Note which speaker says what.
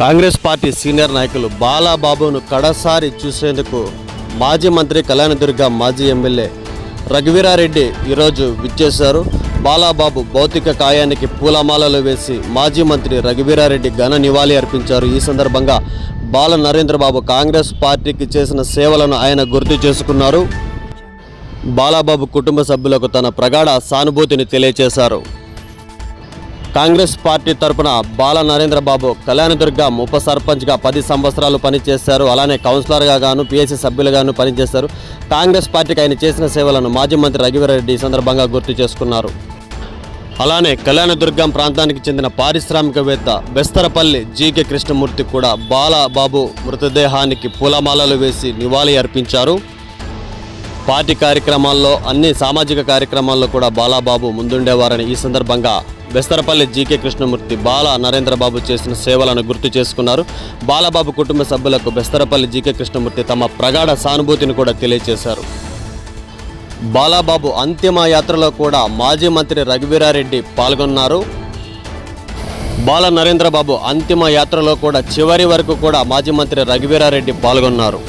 Speaker 1: Congress party senior నాయకులు బాలాబాబును కడసారి చూసేందుకు మాజీ మంత్రి కళ్యాణదుర్గ మాజీ ఎమ్మెల్యే రఘువీరారెడ్డి ఈరోజు విచ్చేశారు. బాలాబాబు భౌతిక కాయానికి పూలమాలలు వేసి మాజీ మంత్రి రఘువీరారెడ్డి ఘన నివాళి అర్పించారు. ఈ సందర్భంగా బాల నరేంద్రబాబు కాంగ్రెస్ పార్టీకి చేసిన సేవలను ఆయన గుర్తు చేసుకున్నారు. బాలాబాబు కుటుంబ సభ్యులకు తన ప్రగాఢ సానుభూతిని తెలియజేశారు కాంగ్రెస్ పార్టీ తరపున బాల నరేంద్రబాబు కళ్యాణదుర్గ ఉప సర్పంచ్గా పది సంవత్సరాలు పనిచేశారు. అలానే కౌన్సిలర్గా గాను పిఎస్సీ సభ్యులుగాను పనిచేశారు. కాంగ్రెస్ పార్టీకి ఆయన చేసిన సేవలను మాజీ మంత్రి రఘువీరెడ్డి సందర్భంగా గుర్తు చేసుకున్నారు. అలానే కళ్యాణదుర్గం ప్రాంతానికి చెందిన పారిశ్రామికవేత్త బెస్తరపల్లి జీకే కృష్ణమూర్తి కూడా బాలబాబు మృతదేహానికి పూలమాలలు వేసి నివాళి అర్పించారు. పార్టీ కార్యక్రమాల్లో అన్ని సామాజిక కార్యక్రమాల్లో కూడా బాలాబాబు ముందుండేవారని ఈ సందర్భంగా బెస్తరపల్లి జీకే కృష్ణమూర్తి బాల నరేంద్రబాబు చేసిన సేవలను గుర్తు చేసుకున్నారు. బాలబాబు కుటుంబ సభ్యులకు బెస్తరపల్లి జీకే కృష్ణమూర్తి తమ ప్రగాఢ సానుభూతిని కూడా తెలియజేశారు బాలాబాబు అంతిమ యాత్రలో కూడా మాజీ మంత్రి రఘువీరారెడ్డి పాల్గొన్నారు. బాల నరేంద్రబాబు అంతిమ యాత్రలో కూడా చివరి వరకు కూడా మాజీ మంత్రి రఘువీరారెడ్డి పాల్గొన్నారు.